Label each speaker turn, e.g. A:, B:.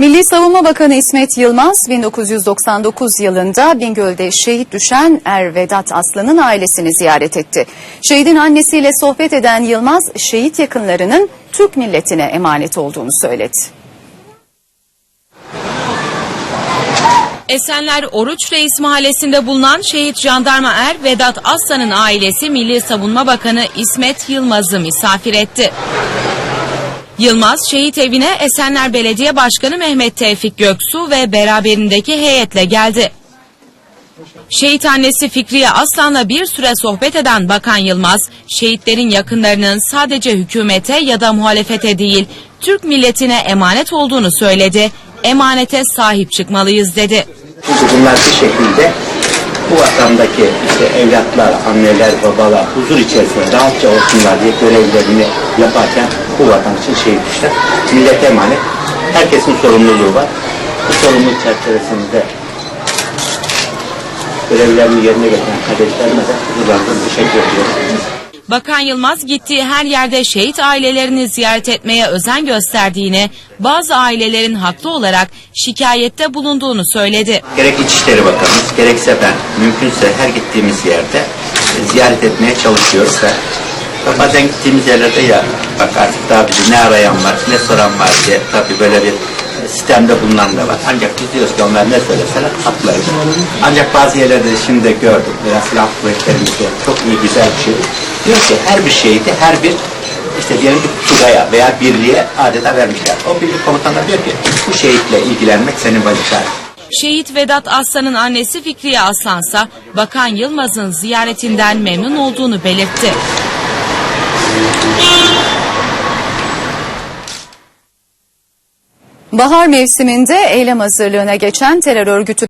A: Milli Savunma Bakanı İsmet Yılmaz 1999 yılında Bingöl'de şehit düşen Er Vedat Aslan'ın ailesini ziyaret etti. Şehidin annesiyle sohbet eden Yılmaz şehit yakınlarının Türk milletine emanet olduğunu söyledi.
B: Esenler Oruç Reis mahallesinde bulunan şehit jandarma er Vedat Aslan'ın ailesi Milli Savunma Bakanı İsmet Yılmaz'ı misafir etti. Yılmaz şehit evine Esenler Belediye Başkanı Mehmet Tevfik Göksu ve beraberindeki heyetle geldi. Şehit annesi Fikriye Aslan'la bir süre sohbet eden Bakan Yılmaz, şehitlerin yakınlarının sadece hükümete ya da muhalefete değil, Türk milletine emanet olduğunu söyledi. Emanete sahip çıkmalıyız dedi.
C: Bunlar bir şekilde bu vatandaki işte evlatlar, anneler, babalar huzur içerisinde rahatça olsunlar diye görevlerini yaparken bu vatan için şehit düşler. Millete emanet. Herkesin sorumluluğu var. Bu sorumluluk çerçevesinde görevlerini yerine getiren kardeşlerime de huzurlarından teşekkür ediyorum.
B: Bakan Yılmaz gittiği her yerde şehit ailelerini ziyaret etmeye özen gösterdiğini, bazı ailelerin haklı olarak şikayette bulunduğunu söyledi.
C: Gerek İçişleri Bakanımız gerekse ben mümkünse her gittiğimiz yerde e, ziyaret etmeye çalışıyoruz ve ve bazen gittiğimiz yerlerde ya bak artık daha bizi ne arayan var ne soran var diye tabii böyle bir e, sistemde bulunan da var. Ancak biz diyoruz ki onlar ne söyleseler haklarız. Ancak bazı yerlerde şimdi de gördüm. Biraz silah kuvvetlerimizde çok iyi güzel bir şey. Diyor ki her bir şeydi her bir işte diyelim ki Tugay'a veya birliğe adeta vermişler. O birlik komutanı diyor ki bu şehitle ilgilenmek senin vazifen.
B: Şehit Vedat Aslan'ın annesi Fikriye Aslansa Bakan Yılmaz'ın ziyaretinden memnun olduğunu belirtti.
A: Bahar mevsiminde eylem hazırlığına geçen terör örgütü